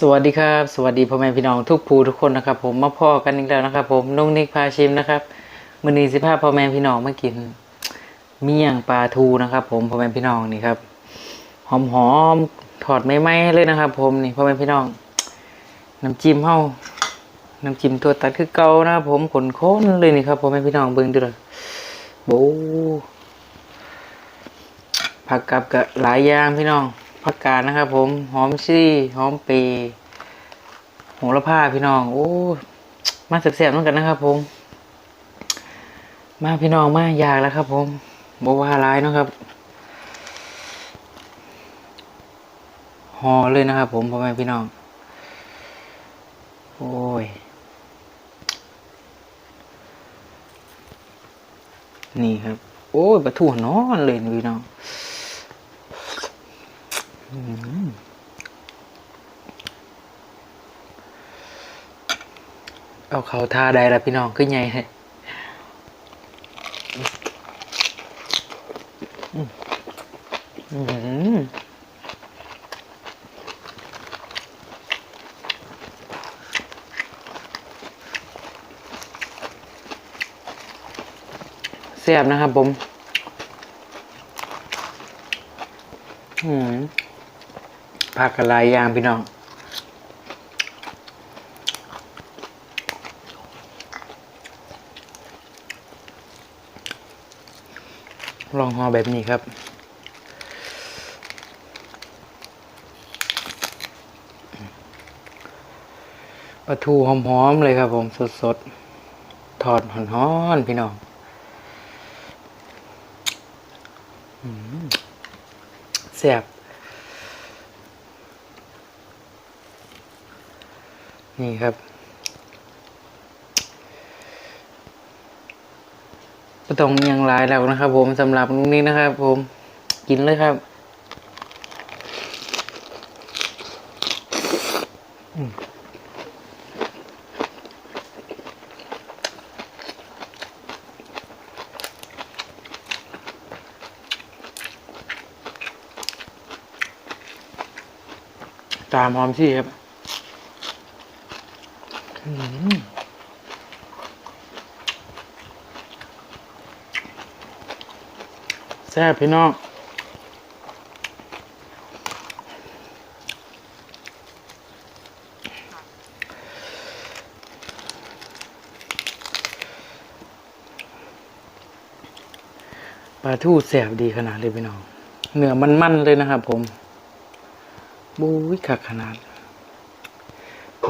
สวัสดีครับ สวัสดีพ่อแม่พี่น้องทุกผู้ทุกคนนะครับ ผมมาพ่อกันอีกแล้วนะครับ ผมนุ้งนิกพาชิมนะครับมือนีสิพาพพ่อแม่พี่น้องมากินเมี่ยงปลาทูนะครับ ผมพ่อแม่พี่น้องนี่ครับหอมหอมๆถอดไม่ไหมเลยนะครับ ผมนี่พ่อแม่พี่น้องน้ำจิ้มเฮาน้ำจิ้มตัวตัดคือเก่านะครับผมขนข้นเลยนี่ครับพ่อแม่พี่น้องเบิ่งดูเลยโบผักกับกะหลายอย่างพี่น้อง ผักกาดนะครับ ผมหอมชี่หอมเปรย์โหระพาพี่น้อง โอ้มาแซ่บๆเหมือนกันนะครับ ผม มาพี่น้องมาอยากแล้วครับ ผมบว่าร้ายนะครับห่อเลยนะครับ ผมพ่อแม่พี่น้อง โอ้ยนี่ครับ โอ้ยปลาทูนอนเลยพี่น้อง เอาเขาท่าใดละพี่น้องขึ้นใหญ่เลยอืมอืมแซ่บนะครับผม อืม ผักกะลายยางพี่น้องลองห่อแบบนี้ครับ ปลาทูหอมๆเลยครับผมสดๆทอดหอนๆพี่น้องแซ่บ นี่ครับก็ต้องอิหยังลายแล้วนะครับ ผมสำหรับลุงนี้นะครับ ผมกินเลยครับอืมตามหอมชี่ครับ แซ่บพี่น้องปลาทูแสบดีขนาดเลยพี่น้อง เนื้อมันๆเลยนะครับผม บู๊ยขักขนาด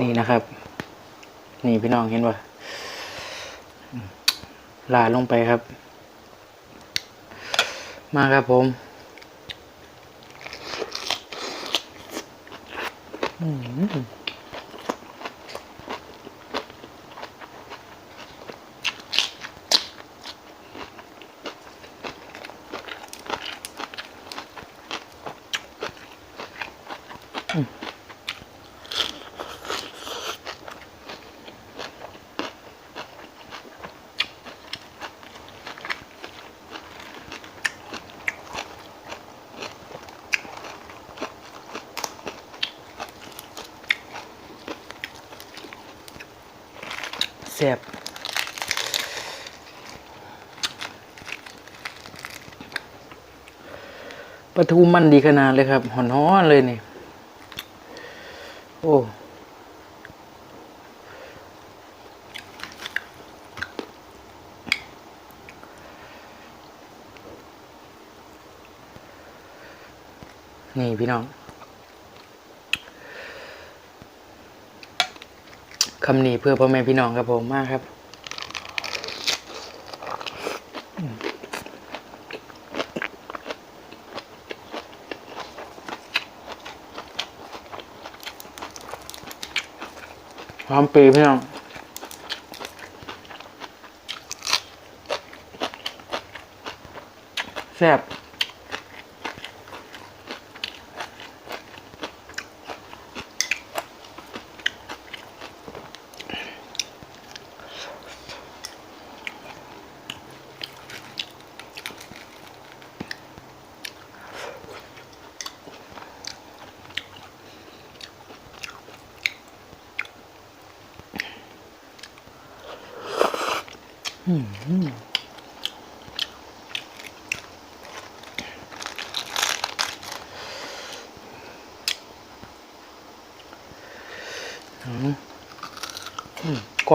นี่นะครับ นี่พี่น้องเห็นป่ะลาลงไปครับ มาครับผมอืม แซ่บปลาทูมันดีขนาดเลยครับหอนๆเลยนี่ โอ้นี่พี่น้อง คำนี้เพื่อพ่อแม่พี่น้องครับผมมากครับหอมปีพี่น้องแซ่บ กรอ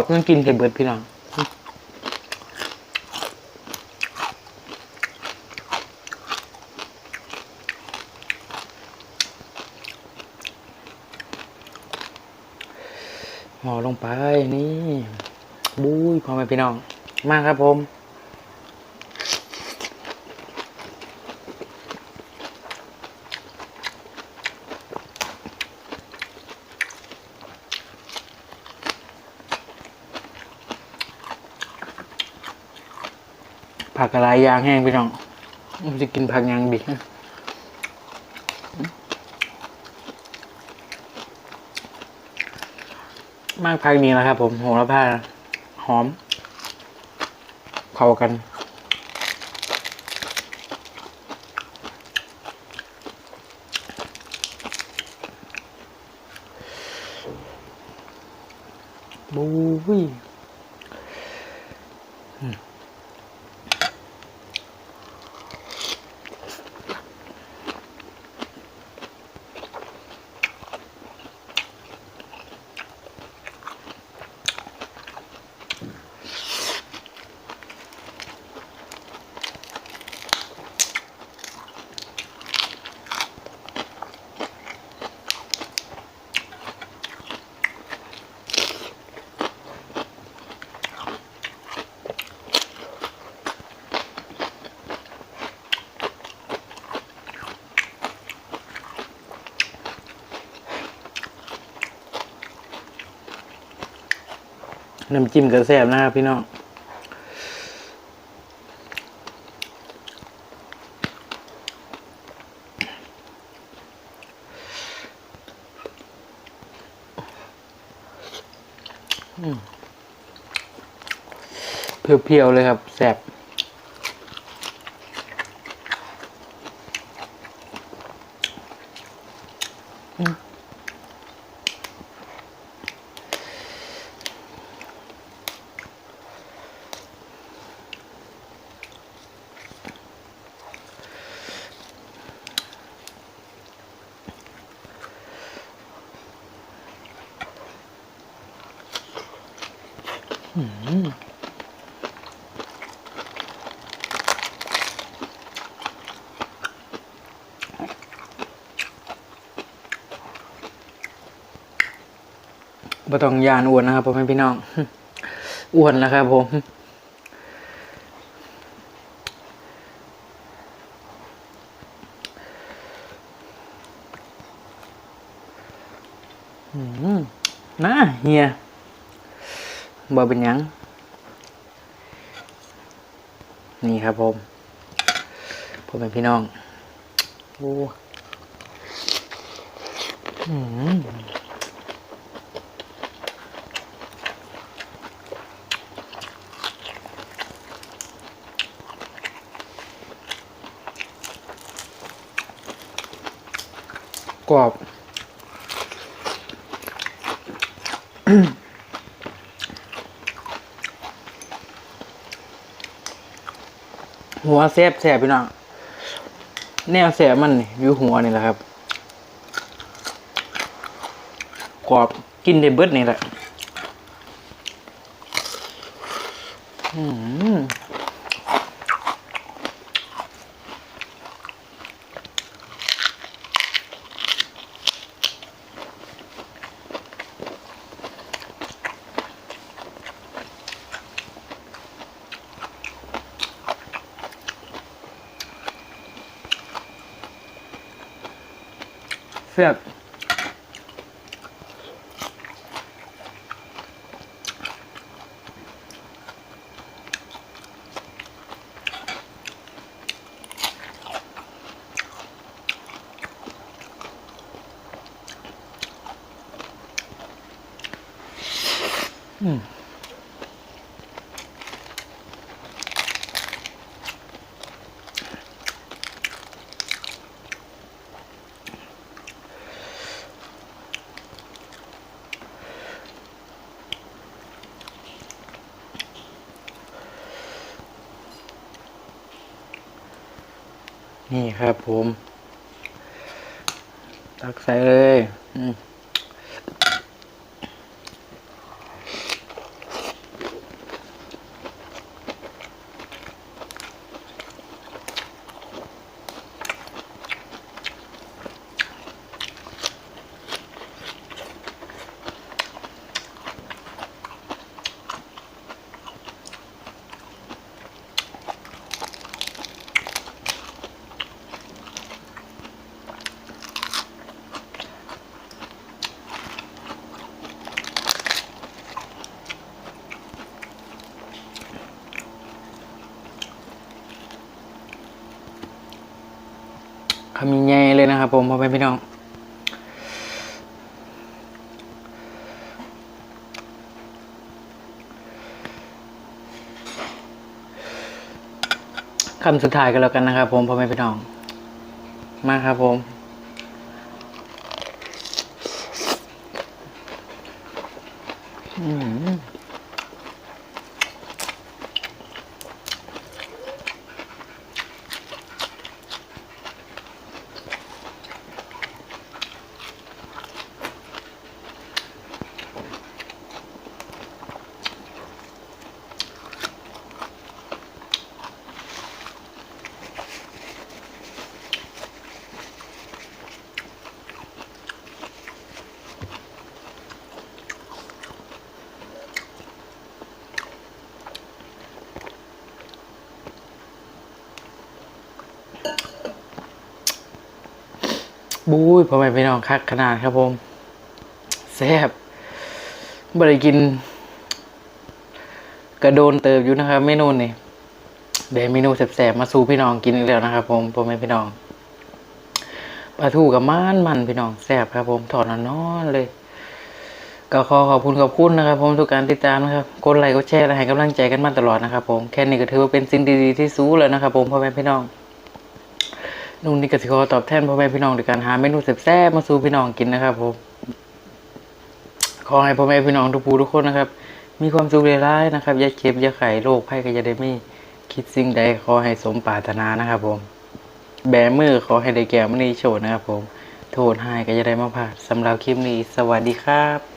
บต้องกินเห็ดเบิดพี่น้องห่อลงไปนี่บุ้ยพ่อแม่พี่น้อง มากครับผม ผักอะไรยางแห้งพี่น้องผมจะกินผักยางดิมากพักนี้แล้วครับผมโหระพาหอม เข้ากันบูวี่ น้ำจิ้มกระแซบนะครับพี่น้องเพียวๆเลยครับแสบ บ่ต้องยานอ้วนนะครับพ่อแม่พี่น้องอ้วนแล้วครับผมนะเฮียบ่เป็นยัง นี่ครับผมผมเป็นพี่น้องโอ้อืมกรอบ หัวแซบแสบพี่น้องแนวแสบมันอยู่หัวนี่แหละครับกรอบกินได้เบิดนี่แหละ แซ่บอืม นี่ครับผม ตักใส่เลย อืมำใหญ่เลยนะครับผมพ่อแม่พี่น้อง คำสุดท้ายกันแล้วกันนะครับผมพ่อแม่พี่น้อง มาครับผมอืม บุ้ยพ่อแม่พี่น้องคักขนาดครับผมแซ่บบริกิน กระโดนเติบอยู่นะครับเมนูนี่เดี๋ยวเมนูแซ่บๆมาสู่พี่น้องกินอีกแล้วนะครับผมพ่อแม่พี่น้องปลาทูกับมันมันพี่น้องแซ่บครับ ผมถอดนอนเลย ก็ขอขอบคุณขอบคุณนะครับ ผมทุกการติดตามนะครับกดไลค์กดแชร์และให้กำลังใจกันมาตลอดนะครับ ผมแค่นี้ก็ถือว่าเป็นสิ่งดีๆที่สู้แล้วนะครับ ผมพ่อแม่พี่น้อง นุ่นนี่กสิขอตอบแทนพ่อแม่พี่น้องด้วยการหาเมนูแซ่บๆมาสู่พี่น้องกินนะครับผมขอให้พ่อแม่พี่น้องทุกผู้ทุกคนนะครับ มีความสุขเร้ายๆนะครับอย่าเจ็บอย่าไข้โรคภัยก็จะได้ไม่คิดสิ่งใดขอให้สมปรารถนานะครับ ผม แบมือขอให้ได้แก่มณีโชดนะครับ ผม โทษให้ก็จะได้มาผ่านสำหรับคลิปนี้ สวัสดีครับ